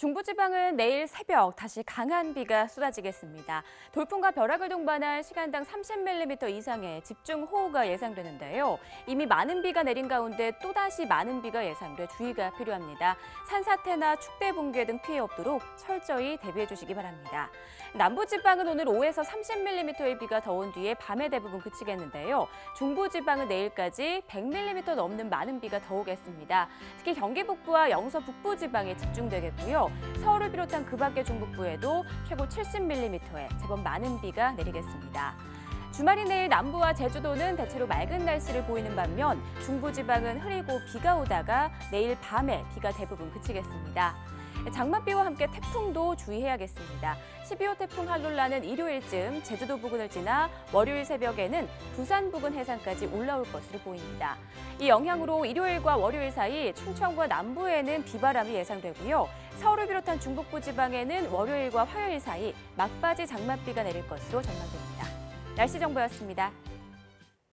중부지방은 내일 새벽 다시 강한 비가 쏟아지겠습니다. 돌풍과 벼락을 동반한 시간당 30mm 이상의 집중호우가 예상되는데요. 이미 많은 비가 내린 가운데 또다시 많은 비가 예상돼 주의가 필요합니다. 산사태나 축대 붕괴 등 피해 없도록 철저히 대비해 주시기 바랍니다. 남부지방은 오늘 5에서 30mm의 비가 더온 뒤에 밤에 대부분 그치겠는데요. 중부지방은 내일까지 100mm 넘는 많은 비가 더 오겠습니다. 특히 경기 북부와 영서 북부 지방에 집중되겠고요. 서울을 비롯한 그 밖의 중북부에도 최고 70mm의 제법 많은 비가 내리겠습니다. 주말인 내일 남부와 제주도는 대체로 맑은 날씨를 보이는 반면 중부지방은 흐리고 비가 오다가 내일 밤에 비가 대부분 그치겠습니다. 장맛비와 함께 태풍도 주의해야겠습니다. 12호 태풍 할룰라는 일요일쯤 제주도 부근을 지나 월요일 새벽에는 부산 부근 해상까지 올라올 것으로 보입니다. 이 영향으로 일요일과 월요일 사이 충청과 남부에는 비바람이 예상되고요. 서울을 비롯한 중북부 지방에는 월요일과 화요일 사이 막바지 장맛비가 내릴 것으로 전망됩니다. 날씨 정보였습니다.